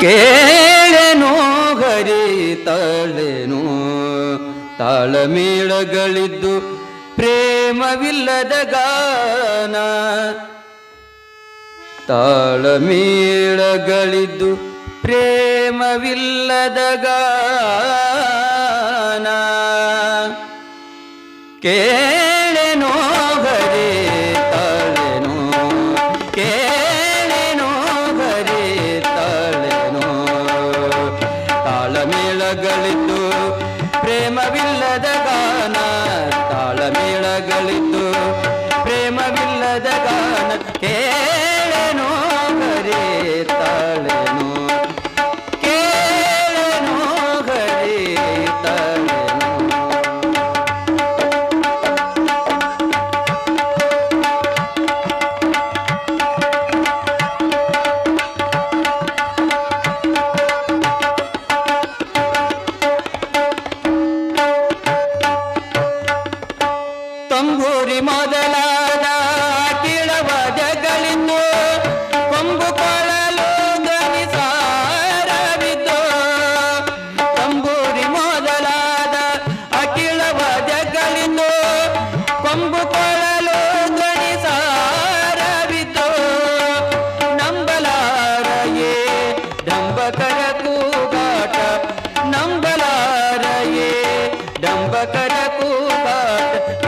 ಕೇಳೆನು ಗರಿ ತಳೆನು. ತಾಳಮೇಳಗಳಿದ್ದು ಪ್ರೇಮವಿಲ್ಲದ ಗಾನ. ತಾಳಮೇಳಗಳಿದ್ದು ಪ್ರೇಮವಿಲ್ಲದ ಗಾನ. ಕೇ ಪ್ರೇಮವಿಲ್ಲದ ಗಾನ ತಾಳಮೇಳಗಳಿದ್ದು కుంభకర కూపాత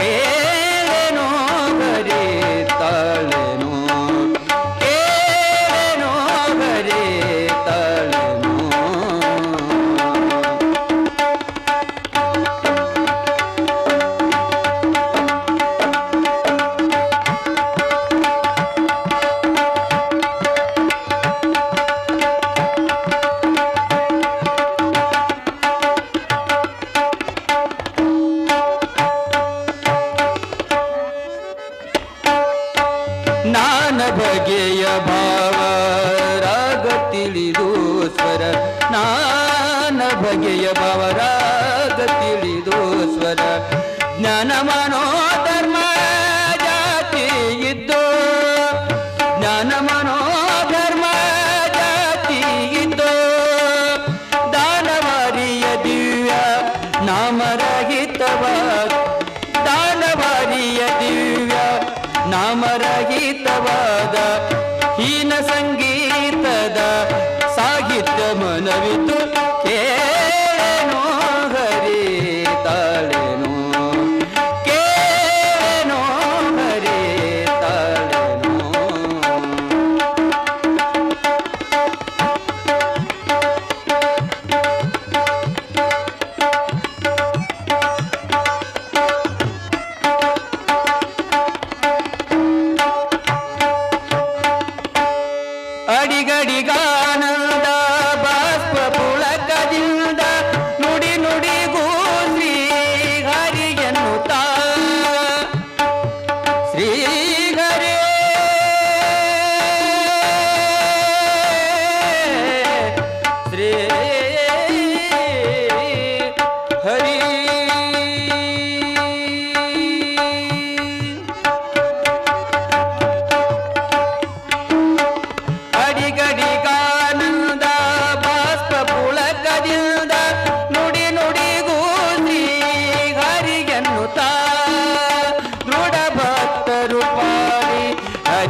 ನಾನ ಬಗೆಯ ಭಾವ ರಾಗ ತಿಳಿದು ಸ್ವರ. ನಾನ ಬಗೆಯ ಭಾವ ಸಂಗೀತವಾದ ಹೀನ ಸಂಗೀತದ ಸಾಹಿತ್ಯ ಮನವಿತು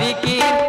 জিকির